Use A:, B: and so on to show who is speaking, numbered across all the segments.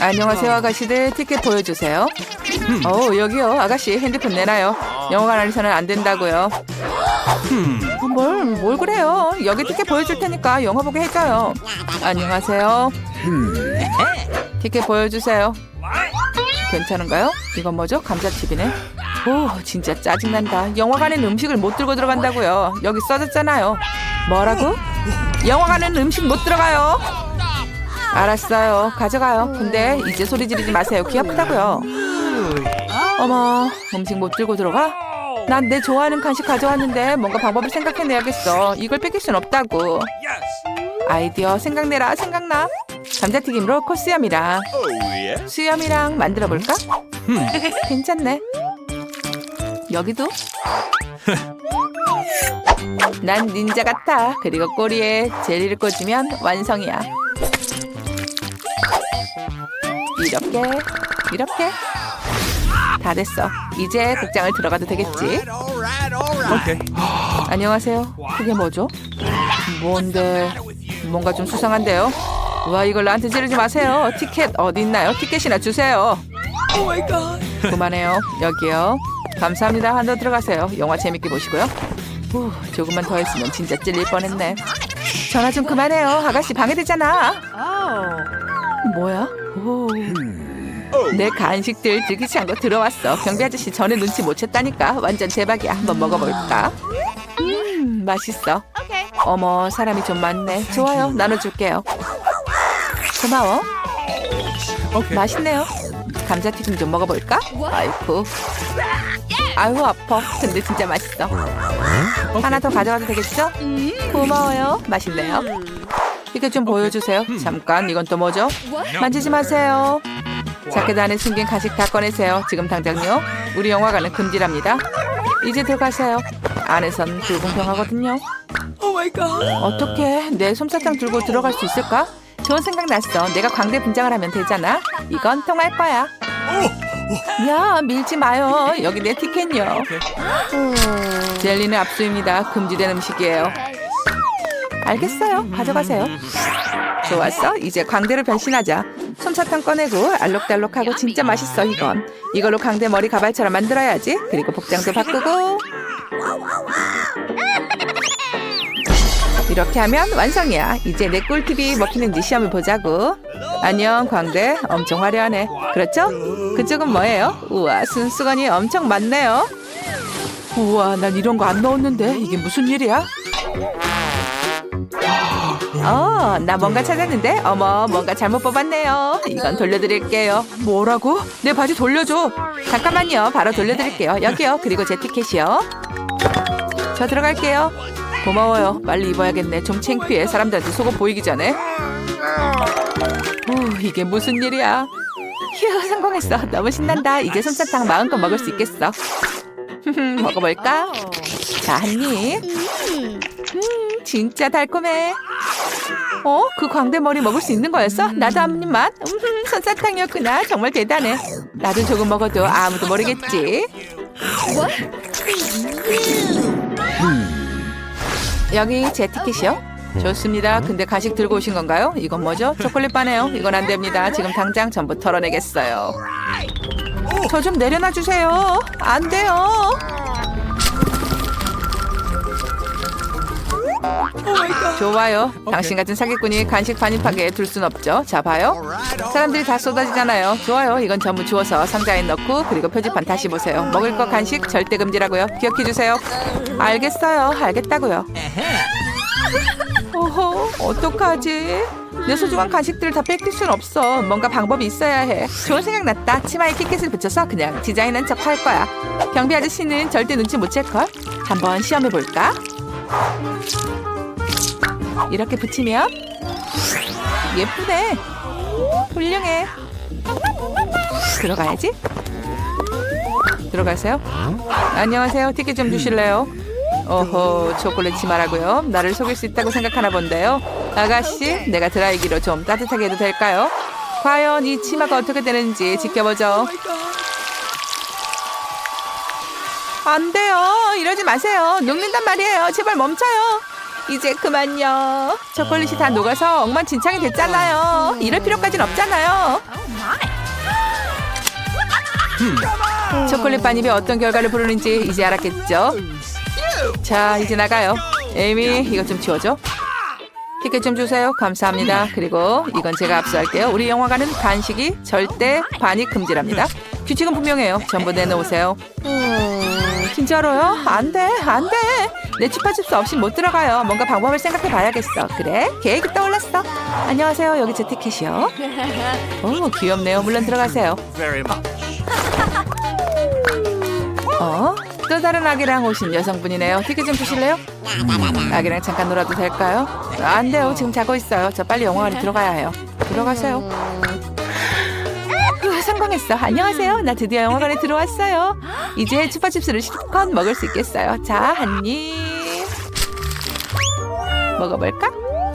A: 안녕하세요 아가씨들 티켓 보여주세요. 어 여기요 아가씨 핸드폰 내놔요. 영화관 안에서는 안 된다고요. 어, 뭘, 뭘 그래요? 여기 티켓 보여줄 테니까 영화 보게 해줘요. 안녕하세요. 티켓 보여주세요. 괜찮은가요? 이건 뭐죠? 감자칩이네. 오, 진짜 짜증난다. 영화관엔 음식을 못 들고 들어간다고요. 여기 써졌잖아요. 뭐라고? 영화관은 음식 못 들어가요. 알았어요. 가져가요. 근데 이제 소리 지르지 마세요. 귀 아프다고요. 어머, 음식 못 들고 들어가? 난 내 좋아하는 간식 가져왔는데 뭔가 방법을 생각해내야겠어. 이걸 뺏길 순 없다고. 아이디어 생각내라 생각나. 감자튀김으로 코수염이랑 수염이랑 만들어 볼까? 괜찮네. 여기도. 난 닌자 같아. 그리고 꼬리에 젤리를 꽂으면 완성이야. 이렇게, 이렇게. 다 됐어. 이제 극장을 들어가도 되겠지?
B: Okay.
A: 안녕하세요. 그게 뭐죠? 뭔데? 뭔가 좀 수상한데요? 와 이걸 나한테 지르지 마세요. 티켓 어디 있나요? 티켓이나 주세요. 그만해요. 여기요. 감사합니다. 한 더 들어가세요. 영화 재밌게 보시고요. 후, 조금만 더 했으면 진짜 찔릴 뻔했네. 전화 좀 그만해요. 아가씨 방해되잖아. 뭐야? 오. 내 간식들 들기치 한거 들어왔어. 경비 아저씨 전에 눈치 못 챘다니까. 완전 대박이야. 한번 먹어볼까? 음, 맛있어. 어머, 사람이 좀 많네. 좋아요. 나눠줄게요. 고마워. 맛있네요. 감자튀김 좀 먹어볼까? 아이쿠. 아유, 아파. 근데 진짜 맛있어. 하나 더 가져가도 되겠죠? 고마워요. 맛있네요. 이거 좀 보여주세요. 잠깐, 이건 또 뭐죠? 만지지 마세요. 자켓 안에 숨긴 간식 다 꺼내세요. 지금 당장요. 우리 영화관은 금지랍니다. 이제 들어가세요. 안에선 불공평하거든요. 어떻게 내 솜사탕 들고 들어갈 수 있을까? 좋은 생각 났어. 내가 광대 분장을 하면 되잖아. 이건 통할 거야. 야, 밀지 마요. 여기 내 티켓요. 젤리는 압수입니다. 금지된 음식이에요. 알겠어요. 가져가세요. 좋았어. 이제 광대로 변신하자. 솜사탕 꺼내고 알록달록하고 진짜 맛있어 이건. 이걸로 광대 머리 가발처럼 만들어야지. 그리고 복장도 바꾸고. 이렇게 하면 완성이야. 이제 내 꿀팁이 먹히는지 시험을 보자고. 안녕, 광대. 엄청 화려하네. 그렇죠? 그쪽은 뭐예요? 우와, 순수건이 엄청 많네요. 우와, 난 이런 거 안 넣었는데 이게 무슨 일이야? 어, 나 뭔가 찾았는데? 어머, 뭔가 잘못 뽑았네요. 이건 돌려드릴게요. 뭐라고? 내 바지 돌려줘. 잠깐만요. 바로 돌려드릴게요. 여기요. 그리고 제 티켓이요. 저 들어갈게요. 고마워요. 빨리 입어야겠네. 좀 창피해. 사람들한테 속옷 보이기 전에. 오, 이게 무슨 일이야? 휴, 성공했어. 너무 신난다. 이제 솜사탕 마음껏 먹을 수 있겠어. 먹어볼까? 자, 한 입. 음, 진짜 달콤해. 어? 그 광대머리 먹을 수 있는 거였어? 나도 한 입만? 음, 솜사탕이었구나. 정말 대단해. 나도 조금 먹어도 아무도 모르겠지. 여기 제 티켓이요. 좋습니다. 근데 간식 들고 오신 건가요? 이건 뭐죠? 초콜릿 바네요. 이건 안 됩니다. 지금 당장 전부 털어내겠어요. 저 좀 내려놔 주세요. 안 돼요. 좋아요. 당신 같은 사기꾼이 간식 반입하게 둘 순 없죠. 자, 봐요. 사람들이 다 쏟아지잖아요. 좋아요. 이건 전부 주워서 상자에 넣고 그리고 표지판 다시 보세요. 먹을 거 간식 절대 금지라고요. 기억해 주세요. 알겠어요. 알겠다고요. 오호, 어떡하지? 내 소중한 간식들을 다 뺏길 순 없어. 뭔가 방법이 있어야 해. 좋은 생각 났다. 치마에 티켓을 붙여서 그냥 디자인한 척 할 거야. 경비 아저씨는 절대 눈치 못 챌걸. 한번 시험해 볼까? 이렇게 붙이면 예쁘네. 훌륭해. 들어가야지. 들어가세요. 안녕하세요. 티켓 좀 주실래요? 어허, 초콜릿 치마라고요? 나를 속일 수 있다고 생각하나 본데요. 아가씨, 내가 드라이기로 좀 따뜻하게 해도 될까요? 과연 이 치마가 어떻게 되는지 지켜보죠. 안 돼요. 이러지 마세요. 녹는단 말이에요. 제발 멈춰요. 이제 그만요. 초콜릿이 다 녹아서 엉망진창이 됐잖아요. 이럴 필요까진 없잖아요. 초콜릿 반입이 어떤 결과를 부르는지 이제 알았겠죠? 자, 이제 나가요. 에이미, 이것 좀 치워줘. 티켓 좀 주세요. 감사합니다. 그리고 이건 제가 압수할게요. 우리 영화관은 간식이 절대 반입 금지랍니다. 규칙은 분명해요. 전부 내놓으세요. 음, 진짜로요? 안 돼, 안 돼. 내 추파춥스 없이 못 들어가요. 뭔가 방법을 생각해 봐야겠어. 그래, 계획이 떠올랐어. 안녕하세요. 여기 제 티켓이요. 오, 귀엽네요. 물론 들어가세요. 어? 또 다른 아기랑 오신 여성분이네요. 티켓 좀 주실래요? 아기랑 잠깐 놀아도 될까요? 안 돼요. 지금 자고 있어요. 저 빨리 영화관에 들어가야 해요. 들어가세요. 으, 성공했어. 안녕하세요. 나 드디어 영화관에 들어왔어요. 이제 추파칩스를 실컷 먹을 수 있겠어요. 자, 한 입. 먹어볼까?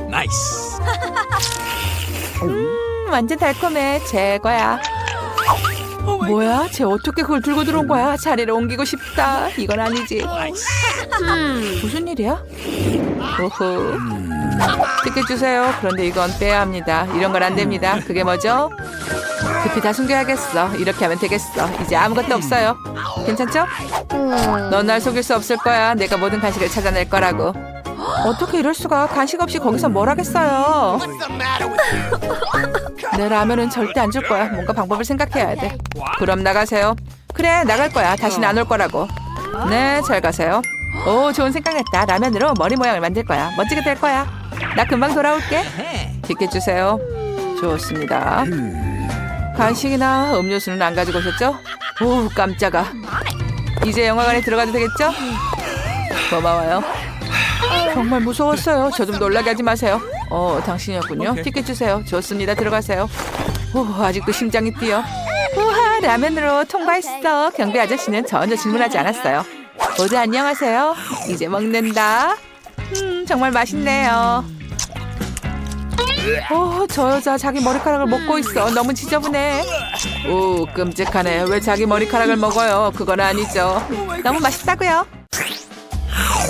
B: Nice.
A: 음, 완전 달콤해. 최고야. 뭐야? 쟤 어떻게 그걸 들고 들어온 거야? 자리를 옮기고 싶다. 이건 아니지. 음, 무슨 일이야? 오호. 티켓 주세요. 그런데 이건 빼야 합니다. 이런 건 안 됩니다. 그게 뭐죠? 급히 다 숨겨야겠어. 이렇게 하면 되겠어. 이제 아무것도 없어요. 괜찮죠? 넌 날 속일 수 없을 거야. 내가 모든 간식을 찾아낼 거라고. 어떻게 이럴 수가? 간식 없이 거기서 뭘 하겠어요? 내 라면은 절대 안 줄 거야. 뭔가 방법을 생각해야 돼. 그럼 나가세요. 그래, 나갈 거야. 다시는 안 올 거라고. 네, 잘 가세요. 오, 좋은 생각했다. 라면으로 머리 모양을 만들 거야. 멋지게 될 거야. 나 금방 돌아올게. 티켓 주세요. 좋습니다. 간식이나 음료수는 안 가지고 오셨죠? 오, 깜짝아. 이제 영화관에 들어가도 되겠죠? 고마워요. 정말 무서웠어요. 저 좀 놀라게 하지 마세요. 어, 당신이었군요. 티켓 주세요. 좋습니다. 들어가세요. 오, 아직도 심장이 뛰어. 우와, 라면으로 통과했어. 경비 아저씨는 전혀 질문하지 않았어요. 모두 안녕하세요. 이제 먹는다. 음, 정말 맛있네요. 오, 저 여자 자기 머리카락을 먹고 있어. 너무 지저분해. 오, 끔찍하네. 왜 자기 머리카락을 먹어요? 그건 아니죠. 너무 맛있다고요.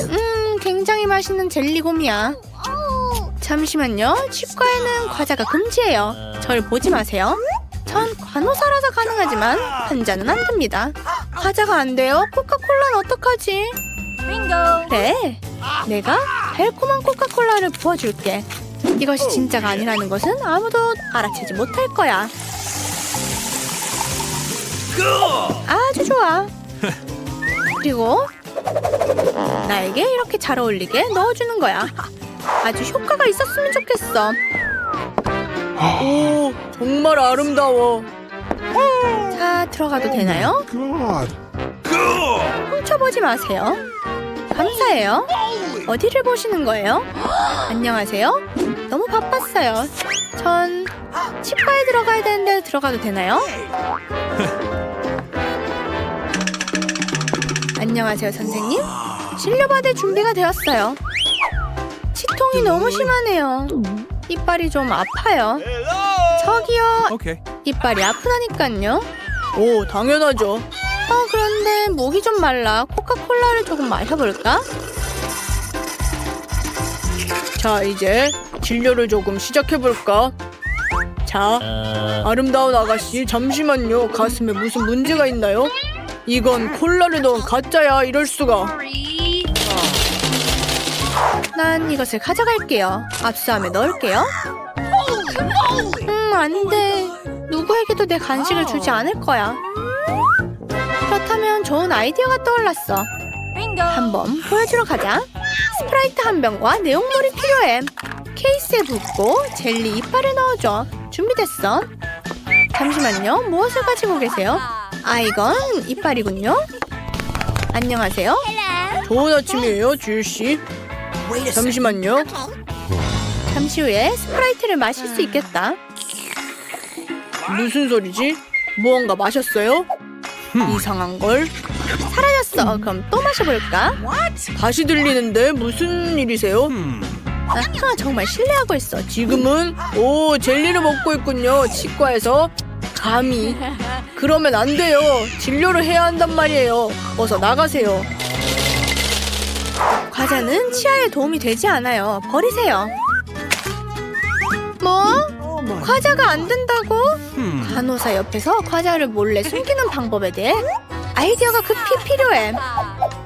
C: 음, 굉장히 맛있는 젤리곰이야. 잠시만요. 치과에는 과자가 금지예요. 절 보지 마세요. 전 간호사라서 가능하지만 환자는 안 됩니다. 과자가 안 돼요? 코카콜라는 어떡하지? 그래, 내가 달콤한 코카콜라를 부어줄게. 이것이 진짜가 아니라는 것은 아무도 알아채지 못할 거야. 아주 좋아. 그리고 나에게 이렇게 잘 어울리게 넣어주는 거야. 아주 효과가 있었으면 좋겠어. 오, 정말 아름다워. 자, 들어가도 되나요? 훔쳐보지 마세요. 감사해요. 어디를 보시는 거예요? 안녕하세요. 너무 바빴어요. 전 치과에 들어가야 되는데 들어가도 되나요? 안녕하세요, 선생님. 진료받을 준비가 되었어요. 치통이 너무 심하네요. 이빨이 좀 아파요. 저기요. 이빨이 아프다니까요. 오, 당연하죠. 어, 그런데 목이 좀 말라. 코카콜라를 조금 마셔볼까? 자, 이제 진료를 조금 시작해볼까? 자, 아름다운 아가씨, 잠시만요. 가슴에 무슨 문제가 있나요? 이건 콜라를 넣은 가짜야. 이럴 수가. 난 이것을 가져갈게요. 압수함에 넣을게요. 음, 안 돼. 누구에게도 내 간식을 주지 않을 거야. 그렇다면 좋은 아이디어가 떠올랐어. 한번 보여주러 가자. 스프라이트 한 병과 내용물이 필요해. 케이스에 붓고 젤리 이빨을 넣어줘. 준비됐어. 잠시만요. 무엇을 가지고 계세요? 아, 이건 이빨이군요. 안녕하세요. 좋은 아침이에요, 주유씨. 잠시만요. 잠시 후에 스프라이트를 마실 수 있겠다. 무슨 소리지? 무언가 마셨어요? 이상한 걸. 사라졌어. 그럼 또 마셔볼까? 다시 들리는데 무슨 일이세요? 아하, 정말 신뢰하고 있어. 지금은 오 젤리를 먹고 있군요. 치과에서 감히 그러면 안 돼요. 진료를 해야 한단 말이에요. 어서 나가세요. 과자는 치아에 도움이 되지 않아요. 버리세요. 뭐? 과자가 안 된다고? 간호사 옆에서 과자를 몰래 숨기는 방법에 대해 아이디어가 급히 필요해.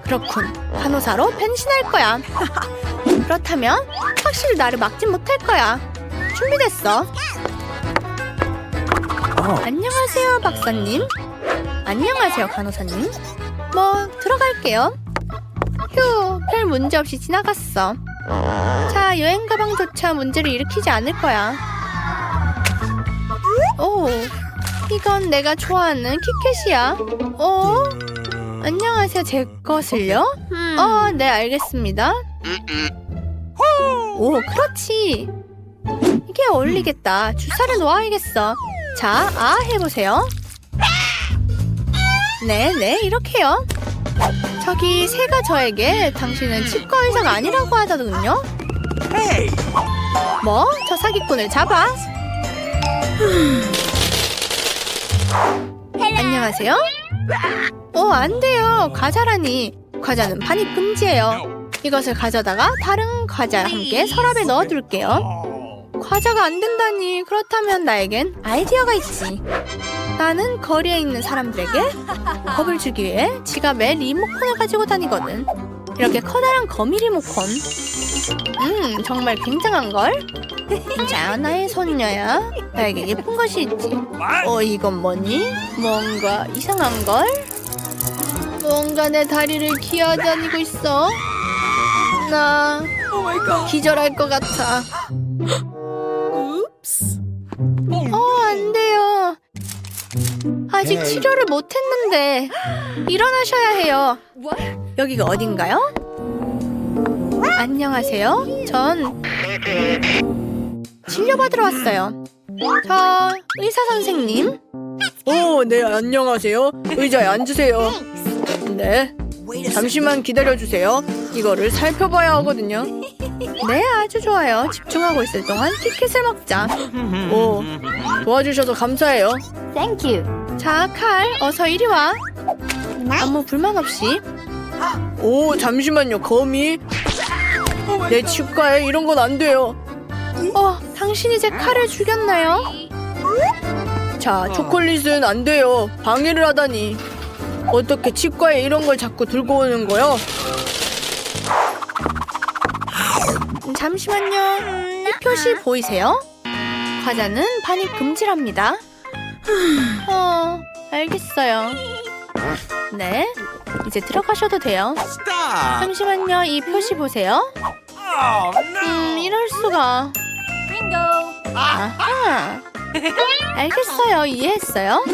C: 그렇군. 간호사로 변신할 거야. 그렇다면 확실히 나를 막진 못할 거야. 준비됐어. 안녕하세요, 박사님. 안녕하세요, 간호사님. 뭐 들어갈게요. 휴, 별 문제 없이 지나갔어. 자, 여행 가방조차 문제를 일으키지 않을 거야. 오, 이건 내가 좋아하는 키캣이야. 어? 안녕하세요, 제 것을요? 어, 네, 알겠습니다. 오, 그렇지. 이게 어울리겠다. 주사를 놓아야겠어. 자, 아, 해보세요. 네, 네, 이렇게요. 저기 새가 저에게 당신은 치과 의사가 아니라고 하더군요. 뭐? 저 사기꾼을 잡아. 안녕하세요. 어, 안 돼요. 과자라니. 과자는 반입 금지예요. 이것을 가져다가 다른 과자와 함께 서랍에 넣어둘게요. 과자가 안 된다니. 그렇다면 나에겐 아이디어가 있지. 나는 거리에 있는 사람들에게 겁을 주기 위해 지갑에 리모컨을 가지고 다니거든. 이렇게 커다란 거미 리모컨. 음, 정말 굉장한걸? 자, 나의 손녀야. 나에게 예쁜 것이 있지. 어, 이건 뭐니? 뭔가 이상한걸? 뭔가 내 다리를 기어다니고 있어. 나. 기절할 것 같아. 어, 안 돼요. 아직 치료를 못 했는데. 일어나셔야 해요. 여기가 어딘가요? 안녕하세요. 전 치료받으러 왔어요. 저 의사 선생님. 오, 네, 안녕하세요. 의자에 앉으세요. 네. 잠시만 기다려 주세요. 이거를 살펴봐야 하거든요. 네, 아주 좋아요. 집중하고 있을 동안 티켓을 먹자. 오, 도와주셔서 감사해요.
D: Thank you.
C: 자, 칼, 어서 이리 와. 아무 불만 없이. 오, 잠시만요, 거미. 내 치과에 이런 건 안 돼요. 어, 당신이 제 칼을 죽였나요? 자, 초콜릿은 안 돼요. 방해를 하다니. 어떻게 치과에 이런 걸 자꾸 들고 오는 거요? 잠시만요. 이 표시 보이세요? 과자는 반입 금지랍니다. 어, 알겠어요. 네, 이제 들어가셔도 돼요. 잠시만요, 이 표시 보세요.
B: Oh.
C: 음, 이럴 수가. 아하. 알겠어요, 이해했어요.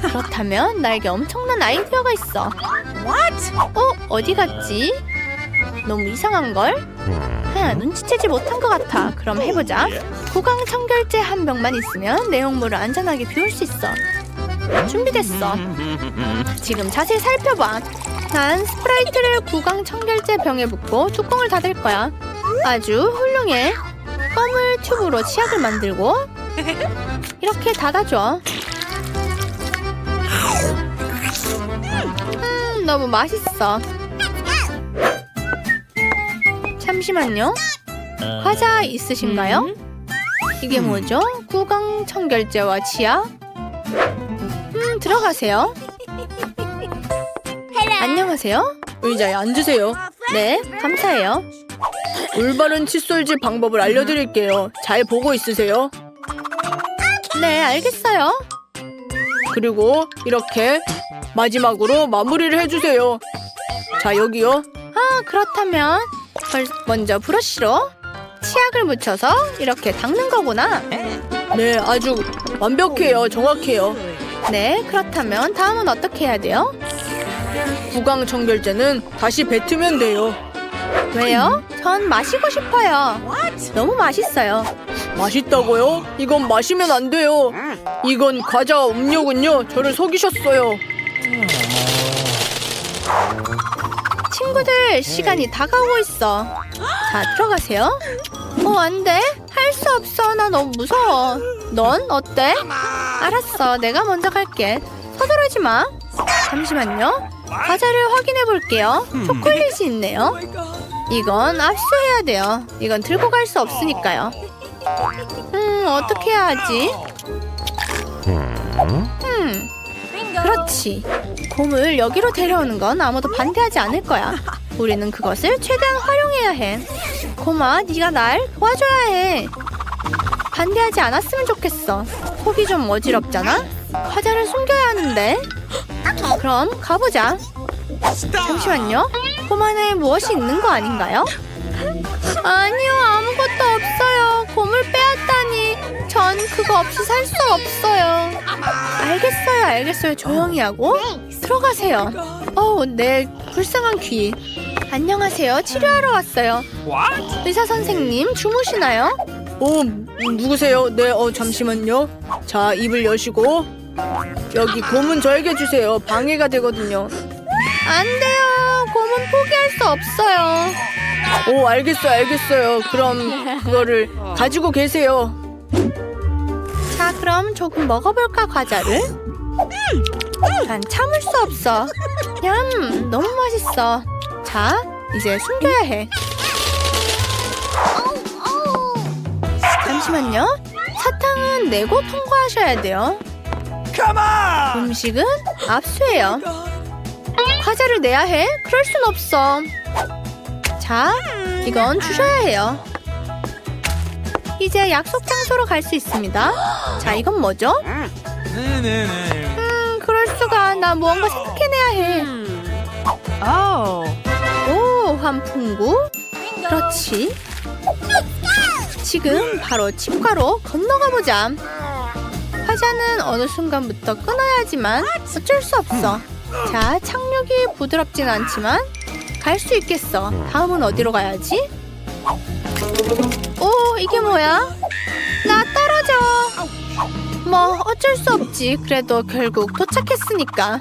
C: 그렇다면 나에게 엄청난 아이디어가 있어. What? 어, 어디 갔지? 너무 이상한 걸? 하, 눈치채지 못한 것 같아. 그럼 해보자. 구강 청결제 한 병만 있으면 내용물을 안전하게 비울 수 있어. 준비됐어. 지금 자세히 살펴봐. 난 스프라이트를 구강 청결제 병에 붓고 뚜껑을 닫을 거야. 아주 훌륭해. 껌을 튜브로 치약을 만들고 이렇게 닫아줘. 음, 너무 맛있어. 잠시만요. 과자 있으신가요? 이게 뭐죠? 구강 청결제와 치약? 음, 들어가세요. 안녕하세요. 의자에 앉으세요. 네, 감사해요. 올바른 칫솔질 방법을 알려드릴게요. 잘 보고 있으세요. 네, 알겠어요. 그리고 이렇게 마지막으로 마무리를 해주세요. 자, 여기요. 아, 그렇다면 벌- 먼저 브러쉬로 치약을 묻혀서 이렇게 닦는 거구나. 네, 아주 완벽해요. 정확해요. 네, 그렇다면 다음은 어떻게 해야 돼요? 구강 청결제는 다시 뱉으면 돼요. 왜요? 전 마시고 싶어요. 너무 맛있어요. 맛있다고요? 이건 마시면 안 돼요. 이건 과자 음료군요. 저를 속이셨어요. 친구들, 시간이 다가오고 있어. 자, 들어가세요. 어, 안 돼. 할 수 없어. 나 너무 무서워. 넌 어때? 알았어. 내가 먼저 갈게. 서두르지 마. 잠시만요. 과자를 확인해 볼게요. 초콜릿이 있네요. 이건 압수해야 돼요. 이건 들고 갈 수 없으니까요. 음, 어떻게 해야 하지? 음, 그렇지. 곰을 여기로 데려오는 건 아무도 반대하지 않을 거야. 우리는 그것을 최대한 활용해야 해. 곰아, 네가 날 도와줘야 해. 반대하지 않았으면 좋겠어. 속이 좀 어지럽잖아? 과자를 숨겨야 하는데. 그럼 가보자. 잠시만요. 곰 안에 무엇이 있는 거 아닌가요? 아니요, 아무것도 없어요. 곰을 빼앗다니. 전 그거 없이 살 수 없어요. 알겠어요, 알겠어요. 조용히 하고 들어가세요. 어우, 네, 불쌍한 귀. 안녕하세요. 치료하러 왔어요.
B: What?
C: 의사 선생님, 주무시나요?
D: 어, 누구세요? 네, 어, 잠시만요. 자, 입을 여시고. 여기 곰은 저에게 주세요. 방해가 되거든요.
C: 안 돼요. 곰은 포기할 수 없어요.
D: 오, 알겠어요, 알겠어요. 그럼 그거를 가지고 계세요.
C: 자, 그럼 조금 먹어볼까, 과자를? 난 참을 수 없어. 냠, 너무 맛있어. 자, 이제 숨겨야 해. 잠시만요. 사탕은 내고 통과하셔야 돼요. 음식은 압수해요. 과자를 내야 해? 그럴 순 없어. 자, 이건 주셔야 해요. 이제 약속 장소로 갈 수 있습니다. 자, 이건 뭐죠? 음, 그럴 수가. 나 무언가 생각해내야 해. 오, 환풍구. 그렇지. 지금 바로 치과로 건너가 보자. 화자는 어느 순간부터 끊어야 하지만 어쩔 수 없어. 자, 착륙이 부드럽진 않지만 갈 수 있겠어. 다음은 어디로 가야지? 오, 이게 뭐야? 나 떨어져. 뭐 어쩔 수 없지. 그래도 결국 도착했으니까.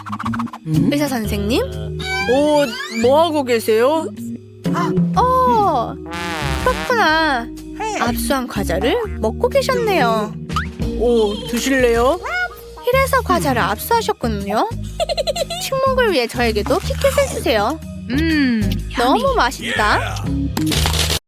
C: 의사 선생님?
D: 오, 뭐 하고 계세요?
C: 오, 그렇구나. 압수한 과자를 먹고 계셨네요.
D: 오, 드실래요?
C: 이래서 과자를 압수하셨군요. 침묵을 위해 저에게도 키켓을 주세요. 음, 너무 맛있다.